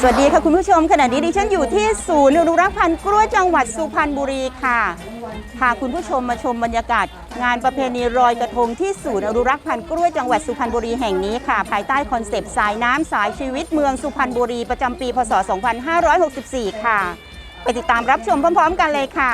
สวัสดีค่ะคุณผู้ชมขณะนี้ดิฉันอยู่ที่ศูนย์อนุรักษ์พันธุ์กล้วยจังหวัดสุพรรณบุรีค่ะพาคุณผู้ชมมาชมบรรยากาศ งานประเพณีลอยกระทงที่ศูนย์อนุรักษ์พันธุ์กล้วยจังหวัดสุพรรณบุรีแห่งนี้ค่ะ ภายใต้คอนเซปต์สายน้ำสายชีวิตเมืองสุพรรณบุรีประจำปีพศ 2564 ค่ะ ไปติดตามรับชมพร้อม ๆ กันเลยค่ะ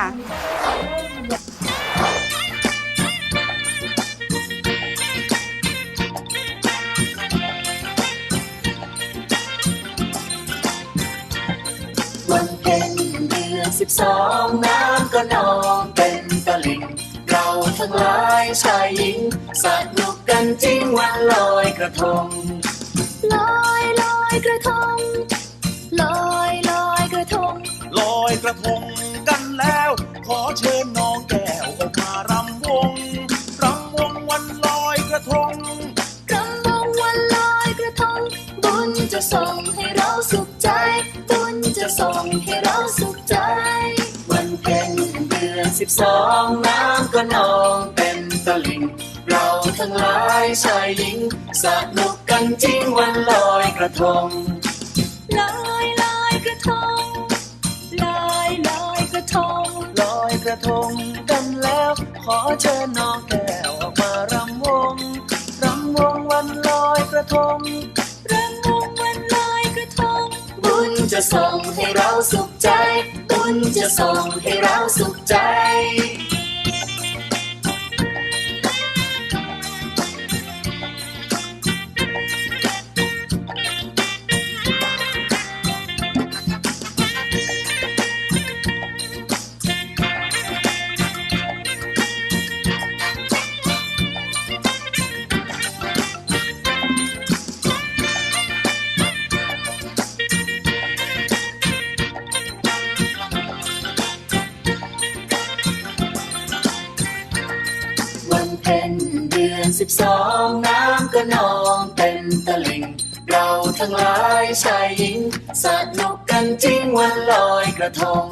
สิบสองน้ำก็นองเป็นตะลิ่งเราทั้งหลายชายหญิงสนุกกันจริงวันลอยกระทง ลอยลอยกระทง ลอยลอยกระทง ลอยกระทงกันแล้ว ขอเชิญน้องแก้วออกมารำวงรำวงวันลอยกระทงรำวงวันลอยกระทง บุญจะส่งให้เราสุขใจ บุญจะส่งให้เราสุข สิบสองน้ำก็นองเต็มตะลิ่ง เราทั้งหลายชายหญิงสนุกกันจริงวันลอยกระทงลอยลอยกระทงลอยลอยกระทงลอยกระทงกันแล้ว ขอเชิญน้องแก้วออกมารำวงรำวงวันลอยกระทง จะส่งให้เราสุขใจ ตุนจะส่งให้เราสุขใจ สิบสองน้ำก็นองเต็มตะลิ่ง เราทั้งหลายชายหญิง สนุกกันจริงวันลอยกระทง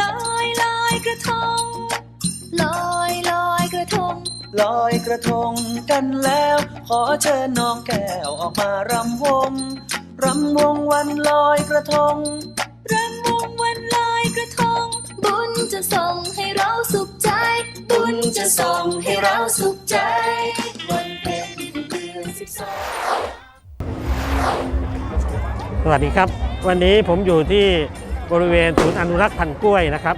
ลอยลอยกระทง ลอยลอยกระทง ลอยกระทงกันแล้ว ขอเชิญน้องแก้วออกมารำวง รำวงวันลอยกระทง รำวงวันลอยกระทง บุญจะส่งให้เราสุขใจ บุญจะส่งให้เราสุขใจวันเพ็ญเดือนสิบสองสวัสดีครับ วันนี้ผมอยู่ที่บริเวณศูนย์อนุรักษ์พันธุ์กล้วยนะครับ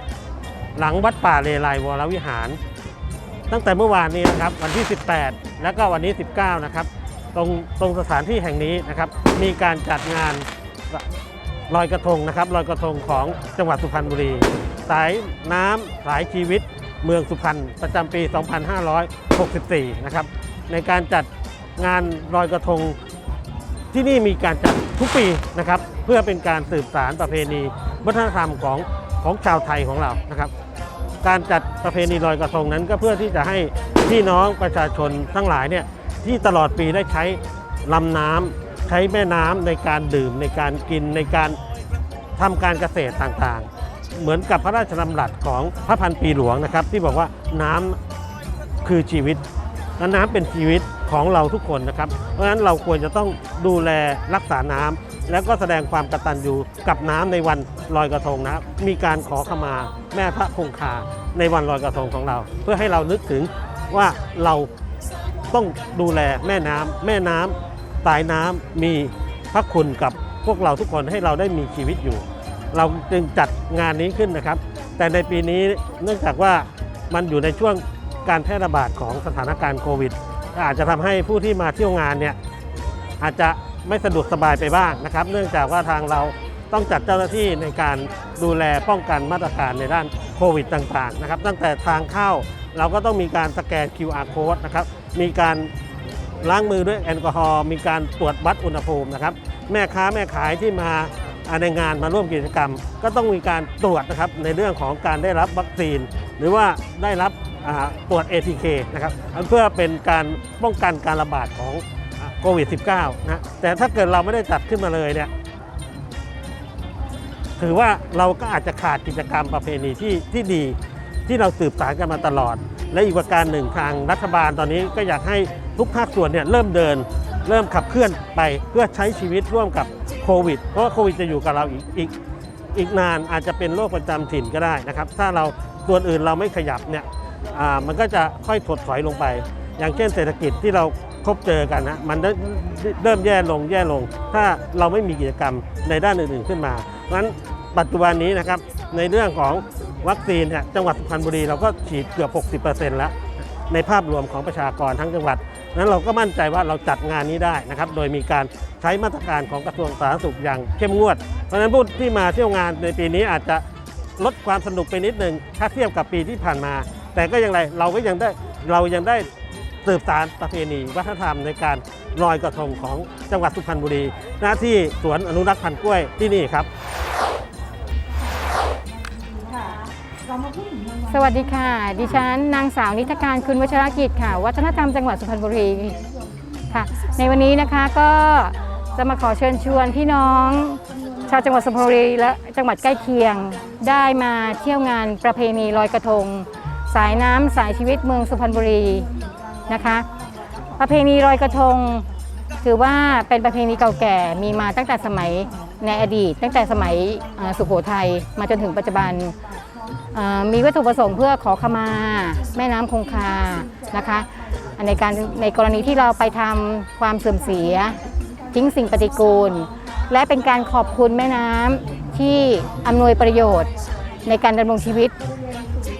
หลังวัดป่าเลไลวรวิหาร ตั้งแต่เมื่อวานนี้นะครับ วันที่ 18 แล้วก็วันนี้ 19 นะครับ ตรงตรงสถานที่แห่งนี้นะครับ มีการจัดงานลอยกระทงนะครับลอยกระทงของจังหวัดสุพรรณบุรี สายน้ำสายชีวิต เมืองสุพรรณประจำปี 2564 นะครับ ในการจัดงานลอยกระทงที่นี่มีการจัดทุกปีนะครับ เพื่อเป็นการสืบสารประเพณีวัฒนธรรมของของชาวไทยของเรานะครับ การจัดประเพณีลอยกระทงนั้นก็เพื่อที่จะให้พี่น้องประชาชนทั้งหลายเนี่ยที่ตลอดปีได้ใช้ลำน้ำใช้แม่น้ำในการดื่มในการกินในการทำการเกษตรต่างๆ เหมือนกับพระราชดำรัสของพระพันปีหลวงนะครับ ที่บอกว่าน้ำคือชีวิตและน้ำเป็นชีวิตของเราทุกคนนะครับ เพราะฉะนั้นเราควรจะต้องดูแลรักษาน้ำแล้วก็แสดงความกตัญญูกับน้ำในวันลอยกระทงนะมีการขอขมาแม่พระคงคาในวันลอยกระทงของเรา เพื่อให้เรานึกถึงว่าเราต้องดูแลแม่น้ำแม่น้ำสายน้ำมีพระคุณกับพวกเราทุกคนให้เราได้มีชีวิตอยู่ เราจึงจัดงานนี้ขึ้นนะครับ แต่ในปีนี้เนื่องจากว่ามันอยู่ในช่วงการแพร่ระบาดของสถานการณ์โควิด อาจจะทำให้ผู้ที่มาเที่ยวงานเนี่ยอาจจะไม่สะดวกสบายไปบ้างนะครับ เนื่องจากว่าทางเราต้องจัดเจ้าหน้าที่ในการดูแลป้องกันมาตรการในด้านโควิดต่างๆนะครับ ตั้งแต่ทางเข้าเราก็ต้องมีการสแกน QR code นะครับ มีการล้างมือด้วยแอลกอฮอล์ มีการตรวจวัดอุณหภูมินะครับ แม่ค้าแม่ขายที่มา ในงานมาร่วมกิจกรรม ก็ต้องมีการตรวจนะครับในเรื่องของการได้รับวัคซีน หรือว่าได้รับตรวจ ATK นะครับเพื่อเป็นการป้องกันการระบาดของโควิด -19 นะแต่ถ้าเกิดเราไม่ได้จัดขึ้นมาเลยเนี่ยถือว่าเราก็อาจจะขาดกิจกรรมประเพณีที่ที่ดีที่เราสืบสานกันมาตลอด และอีกประการหนึ่งทางรัฐบาลตอนนี้ก็อยากให้ทุกภาคส่วนเนี่ยเริ่มเดิน เริ่มขับเคลื่อนไปเพื่อใช้ชีวิตร่วมกับโควิด เพราะว่าโควิดจะอยู่กับเราอีกอีกอีกนานอาจจะเป็นโรคประจำถิ่นก็ได้นะครับ ถ้าเราส่วนอื่นเราไม่ขยับเนี่ยมันก็จะค่อยถดถอยลงไป อย่างเช่นเศรษฐกิจที่เราพบเจอกันนะมันเริ่มเริ่มแย่ลงแย่ลง ถ้าเราไม่มีกิจกรรมในด้านอื่นๆขึ้นมาเพราะฉะนั้นปัจจุบันนี้นะครับในเรื่องของวัคซีนเนี่ยจังหวัดสุพรรณบุรีเราก็ฉีดเกือบ 60%แล้ว ในภาพรวมของประชากรทั้งจังหวัด นั้นเราก็มั่นใจว่าเราจัดงานนี้ได้นะครับ โดยมีการใช้มาตรการของกระทรวงสาธารณสุขอย่างเข้มงวด เพราะฉะนั้นผู้ที่มาเที่ยวงานในปีนี้อาจจะลดความสนุกไปนิดหนึ่งถ้าเทียบกับปีที่ผ่านมา แต่ก็ยังไรเราก็ยังได้เรายังได้สืบสารประเพณีวัฒนธรรมในการลอยกระทงของจังหวัดสุพรรณบุรีหน้าที่สวนอนุรักษ์พันธุ์กล้วยที่นี่ครับ สวัสดีค่ะ ดิฉันนางสาวนิทการคุณวัชรกิจค่ะ วัฒนธรรมจังหวัดสุพรรณบุรีค่ะ ในวันนี้นะคะก็จะมาขอเชิญชวนพี่น้อง ชาวจังหวัดสุพรรณบุรีและจังหวัดใกล้เคียงได้มาเที่ยวงานประเพณีลอยกระทง สายน้ำสายชีวิตเมืองสุพรรณบุรีนะคะ ประเพณีลอยกระทง ถือว่าเป็นประเพณีเก่าแก่มีมาตั้งแต่สมัยในอดีต ตั้งแต่สมัยสุโขทัยมาจนถึงปัจจุบัน มีวัตถุประสงค์เพื่อขอขมา แม่น้ำคงคานะคะในการในกรณีที่เราไปทำความเสื่อมเสีย ทิ้งสิ่งปฏิกูล และเป็นการขอบคุณแม่น้ำที่อำนวยประโยชน์ ในการดำรงชีวิต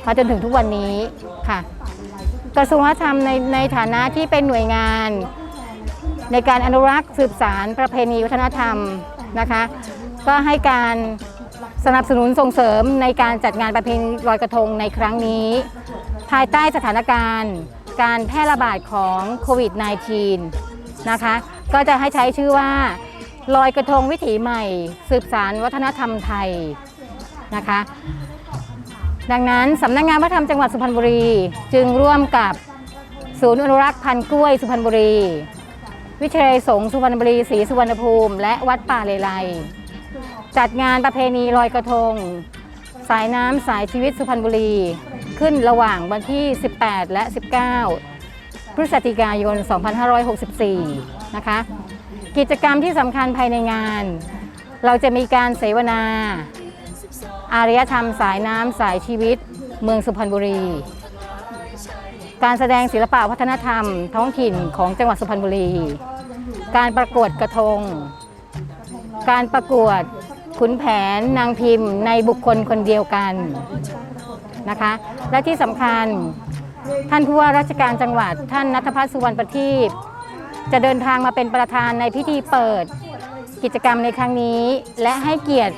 มาจนถึงทุกวันนี้ค่ะ กระทรวงวัฒนธรรมในในฐานะที่เป็นหน่วยงาน ในการอนุรักษ์สืบสารประเพณีวัฒนธรรมนะคะ ก็ให้การ สนับสนุนส่งเสริมในการจัดงานประเพณีลอยกระทงในครั้งนี้ ภายใต้สถานการณ์ การแพร่ระบาดของโควิด -19 นะคะ ก็จะให้ใช้ชื่อว่าลอยกระทงวิถีใหม่ สืบสารวัฒนธรรมไทยนะคะ ดังนั้นสำนักงานวัฒนธรรมจังหวัดสุพรรณบุรี จึงร่วมกับศูนย์อนุรักษ์พันธุ์กล้วยสุพรรณบุรี วิทยาลัยสงฆ์สุพรรณบุรีศรีสุวรรณภูมิ และวัดป่าเลไล จัดงานประเพณีลอยกระทง สายน้ำสายชีวิตสุพรรณบุรี ขึ้นระหว่างวันที่ 18 และ 19 พฤศจิกายน 2564 นะคะ กิจกรรมที่สำคัญภายในงาน เราจะมีการเสวนา อารยธรรมสายน้ำสายชีวิต เมืองสุพรรณบุรี การแสดงศิลปะวัฒนธรรม ท้องถิ่นของจังหวัดสุพรรณบุรี การประกวดกระทงการประกวด ขุนแผนนางพิมพ์ในบุคคลคนเดียวกันนะคะ และที่สำคัญท่านผู้ว่าราชการจังหวัด ท่านนัทพัฒน์สุวรรณประทีปจะเดินทางมาเป็นประธานในพิธีเปิดกิจกรรมในครั้งนี้ และให้เกียรติ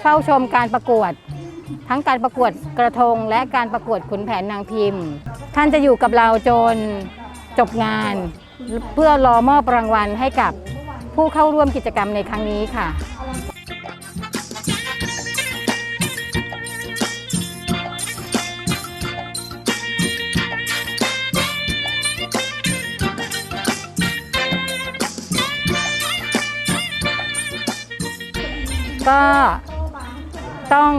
เฝ้าชมการประกวด ทั้งการประกวดกระทง และการประกวดขุนแผนนางพิมพ์ ท่านจะอยู่กับเราจนจบงาน เพื่อรอมอบรางวัลให้กับผู้เข้าร่วมกิจกรรมในครั้งนี้ค่ะ ก็ต้อง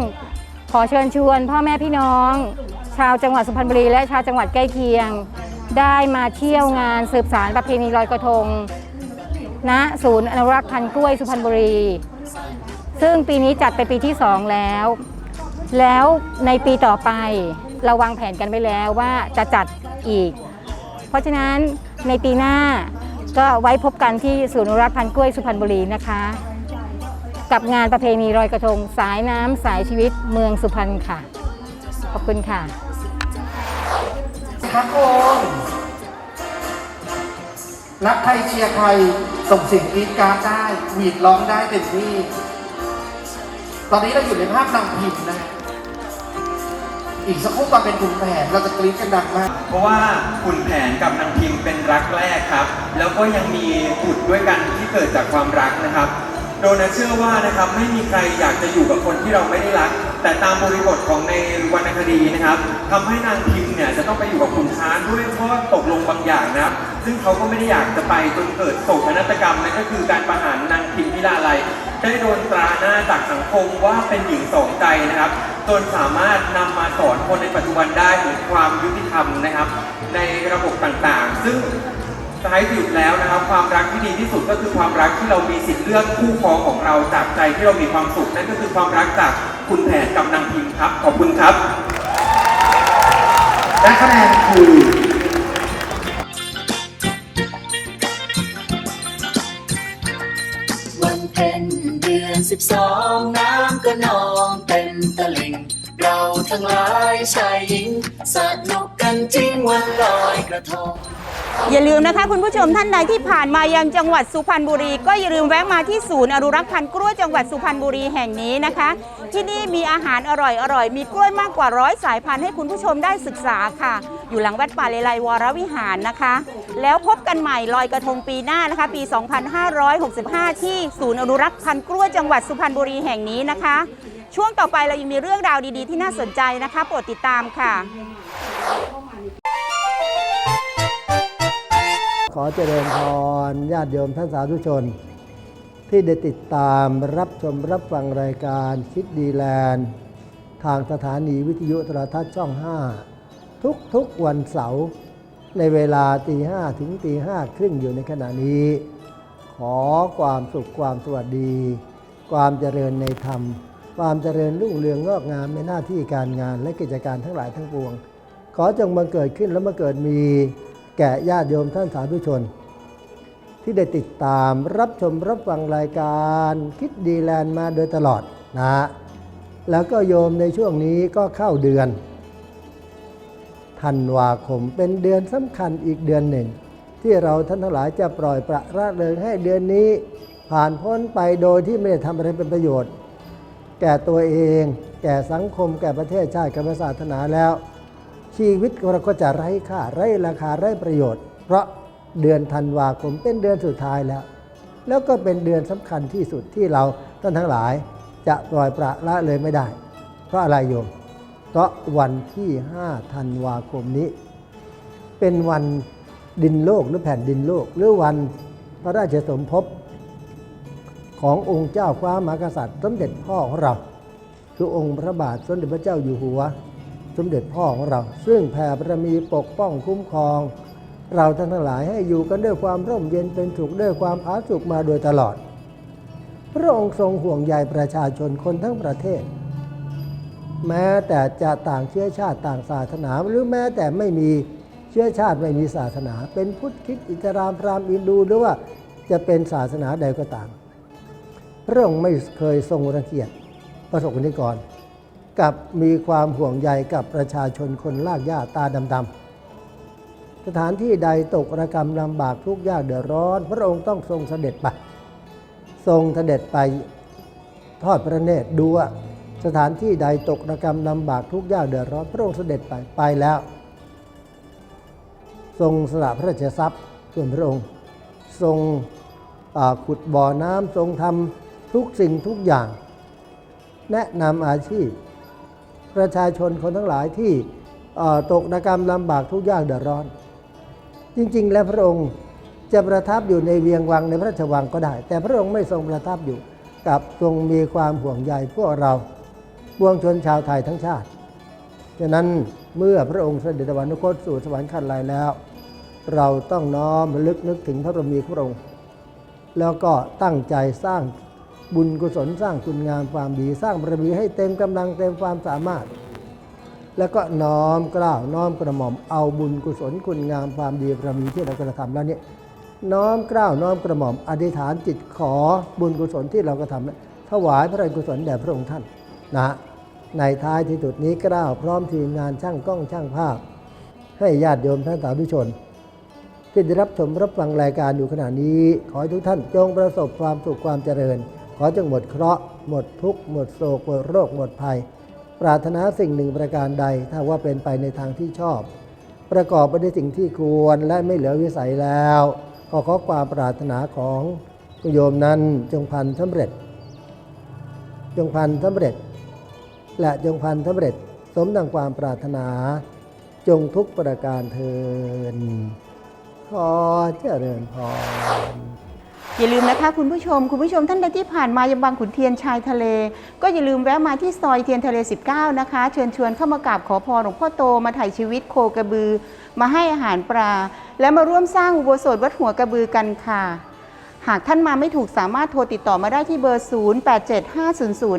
ขอเชิญชวนพ่อแม่พี่น้อง ชาวจังหวัดสุพรรณบุรีและชาวจังหวัดใกล้เคียง ได้มาเที่ยวงานสืบสารประเพณีลอยกระทงณศูนย์อนุรักษ์พันธุ์กล้วยสุพรรณบุรี ซึ่งปีนี้จัดเป็นปีที่2แล้ว แล้วในปีต่อไปเราวางแผนกันไว้แล้วว่าจะจัดอีก เพราะฉะนั้นในปีหน้าก็ไว้พบกันที่ศูนย์อนุรักษ์พันธุ์กล้วยสุพรรณบุรีนะคะ กับงานประเพณีลอยกระทง สายน้ำสายชีวิตเมืองสุพรรณค่ะ ขอบคุณค่ะครับผมรักใครเชียร์ใครส่งเสียงกรี๊ดกรารดได้หวีดร้องได้เต็มที่ ตอนนี้เราอยู่ในภาพนางพิมพ์นะ อีกสักครู่ตอนเป็นขุนแผนเราจะกรี๊ดกันดังมาก เพราะว่าขุนแผนกับนางพิมพ์เป็นรักแรกครับ แล้วก็ยังมีบุตรด้วยกันที่เกิดจากความรักนะครับ โดนัทเชื่อว่านะครับไม่มีใครอยากจะอยู่กับคนที่เราไม่ได้รัก แต่ตามบริบทของในวรรณคดีนะครับทำให้นางพิมเนี่ยจะต้องไปอยู่กับขุนช้างด้วยเพราะว่าตกลงบางอย่างนะครับ ซึ่งเขาก็ไม่ได้อยากจะไปจนเกิดโศกนาฏกรรมนั่นก็คือการประหารนางพิมพิลาไลยได้โดนตราหน้าจากสังคมว่าเป็นหญิงสองใจนะครับจนสามารถนำมาสอนคนในปัจจุบันได้ถึงความยุติธรรมนะครับ ในระบบต่างๆ ซึ่ง ท้ายสุดแล้วนะครับ ความรักที่ดีที่สุดก็คือความรักที่เรามีสิทธิ์เลือกคู่ครองของเราจากใจที่เรามีความสุขนั่นก็คือความรักจากคุณแผนกับนางพิมพ์ครับ ขอบคุณครับ และคะแนนคือวันเพ็ญเดือนสิบสองน้ำก็นองเต็มตลิ่งเราทั้งหลายชายหญิงสนุกกันจริงวันลอยกระทง อย่าลืมนะคะคุณผู้ชมท่านใดที่ผ่านมายังจังหวัดสุพรรณบุรี ก็อย่าลืมแวะมาที่ศูนย์อนุรักษ์พันธุ์กล้วยจังหวัดสุพรรณบุรีแห่งนี้นะคะ ที่นี่มีอาหารอร่อยอร่อยมีกล้วยมากกว่าร้อยสายพันธุ์ให้คุณผู้ชมได้ศึกษาค่ะ อยู่หลังวัดป่าเลไลวรวิหารนะคะ แล้วพบกันใหม่ลอยกระทงปีหน้านะคะ ปี 2565 ที่ศูนย์อนุรักษ์พันธุ์กล้วยจังหวัดสุพรรณบุรีแห่งนี้นะคะ ช่วงต่อไปเรายังมีเรื่องราวดีๆ ที่น่าสนใจนะคะโปรดติดตามค่ะ ขอเจริญพรญาติโยมท่านสาธุชน ที่ได้ติดตามรับชมรับฟังรายการคิดดีแลนด์ ทางสถานีวิทยุโทรทัศน์ช่อง 5 ทุกทุกๆวันเสาร์ในเวลาตีห้ถึงตีห้าครึ่งอยู่ในขณะนี้ ขอความสุขความสวัสดี ความเจริญในธรรม ความเจริญรุ่งเรืองงอกงามในหน้าที่การงานและกิจการทั้งหลายทั้งปวง ขอจงบังเกิดขึ้นและมาเกิดมี แก่ญาติโยมท่านสาธุชน ที่ได้ติดตามรับชมรับฟังรายการคิดดีแลนด์มาโดยตลอดนะ แล้วก็โยมในช่วงนี้ก็เข้าเดือนธันวาคมเป็นเดือนสำคัญอีกเดือนหนึ่ง ที่เราท่านทั้งหลายจะปล่อยประละเลยให้เดือนนี้ ผ่านพ้นไปโดยที่ไม่ได้ทำอะไรเป็นประโยชน์ แก่ตัวเอง แก่สังคม แก่ประเทศชาติแก่ศาสนาแล้ว ชีวิตเราก็จะไร้ค่าไร้ราคาไร้ประโยชน์ เพราะเดือนธันวาคมเป็นเดือนสุดท้ายแล้ว แล้วก็เป็นเดือนสำคัญที่สุดที่เราท่านทั้งหลายจะปล่อยประละเลยไม่ได้ เพราะอะไรโยมเพราะวันที่5ธันวาคมนี้ เป็นวันดินโลกหรือแผ่นดินโลก หรือวันพระราชสมภพขององค์เจ้าฟ้ามหากษัตริย์ สมเด็จพ่อของเรา คือองค์พระบาทสมเด็จพระเจ้าอยู่หัว สมเด็จพ่อของเรา ซึ่งแผ่บารมีปกป้องคุ้มครอง เราท่านทั้งหลายให้อยู่กันด้วยความร่มเย็นเป็นสุขด้วยความผาสุกมาโดยตลอด พระองค์ทรงห่วงใยประชาชนคนทั้งประเทศ แม้แต่จะต่างเชื้อชาติต่างศาสนา หรือแม้แต่ไม่มีเชื้อชาติไม่มีศาสนา เป็นพุทธคิดอิสลามพราหมณ์อินดูหรือว่าจะเป็นศาสนาใดก็ตามพระองค์ไม่เคยทรงรังเกียจประสบนิกร กับมีความห่วงใยกับประชาชนคนลากหญ้าตาดำๆสถานที่ใดตกระกรรมลำบากทุกข์ยากเดือดร้อน พระองค์ต้องทรงเสด็จไป ทรงเสด็จไปทอดพระเนตรดูว่าสถานที่ใดตกระกรรมลำบากทุกข์ยากเดือดร้อน พระองค์เสด็จไปไปแล้ว ทรงสละพระราชทรัพย์ส่วนพระองค์ทรงขุดบ่อน้ำทรงทำทุกสิ่งทุกอย่าง แนะนำอาชีพ ประชาชนคนทั้งหลายที่ตกระกรรมลำบากทุกยากเดือดร้อน จริง ๆ แล้วพระองค์จะประทับอยู่ในเวียงวังในพระราชวังก็ได้ แต่พระองค์ไม่ทรงประทับอยู่กับทรงมีความห่วงใยพวกเราปวงชนชาวไทยทั้งชาติฉะนั้นเมื่อพระองค์เสด็จสวรรคตสู่สวรรค์ขั้นลายแล้ว เราต้องน้อมลึกนึกถึงพระบรมีพระองค์ แล้วก็ตั้งใจสร้าง บุญกุศลสร้างคุณงามความดีสร้างบารมีให้เต็มกำลังเต็มความสามารถ แล้วก็น้อมกล้าวน้อมกระหม่อมเอาบุญกุศลคุณงามความดีบารมีที่เรากระทำแล้วเนี่ยน้อมกล้าวน้อมกระหม่อมอธิษฐานจิตขอบุญกุศลที่เรากระทำนั้นถวายพระราชกุศลแด่พระองค์ท่านนะฮะในท้ายที่สุดนี้กล้าวพร้อมทีมงานช่างกล้องช่างภาพ ให้ญาติโยมท่านสาธุชนที่ได้รับชมรับฟังรายการอยู่ขณะนี้ ขอให้ทุกท่านจงประสบความสุขความเจริญ อจงหมดเคราะห์หมดทุกข์หมดโศกหมดโรคหมดภัย ปรารถนาสิ่งหนึ่งประการใดถ้าว่าเป็นไปในทางที่ชอบ ประกอบไปด้วยสิ่งที่ควรและไม่เหลือวิสัยแล้วขอขอความปรารถนาของโยมนั้นจงพันสำเร็จ จงพันสำเร็จ และจงพันสำเร็จ สมดังความปรารถนาจงทุกประการเทินขอเจริญพร อย่าลืมนะคะคุณผู้ชม คุณผู้ชมท่านใดที่ผ่านมายังบางขุนเทียนชายทะเล ก็อย่าลืมแวะมาที่ซอยเทียนทะเล 19 นะคะ เชิญชวนเข้ามากราบขอพรหลวงพ่อโตมาถ่ายชีวิตโคกระบือ มาให้อาหารปลา และมาร่วมสร้างอุโบสถวัดหัวกระบือกันค่ะ หากท่านมาไม่ถูกสามารถโทรติดต่อมาได้ที่เบอร์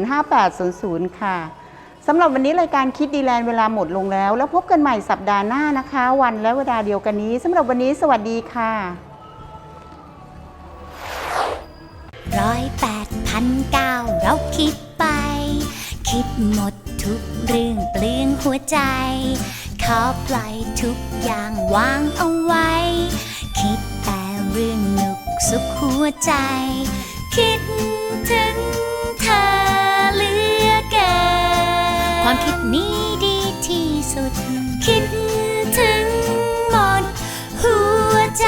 0875005800 ค่ะสำหรับวันนี้รายการคิดดีแลนด์เวลาหมดลงแล้ว แล้วพบกันใหม่สัปดาห์หน้านะคะ วันและเวลาเดียวกันนี้สำหรับวันนี้สวัสดีค่ะ ร้อยแปดพันเก้าเราคิดไป คิดหมดทุกเรื่องเปลืองหัวใจ ขอปล่อยทุกอย่างวางเอาไว้ คิดแต่เรื่องหนุกสุขหัวใจ คิดถึงเธอเหลือเกินความคิดนี้ดีที่สุด คิดถึงหมดหัวใจ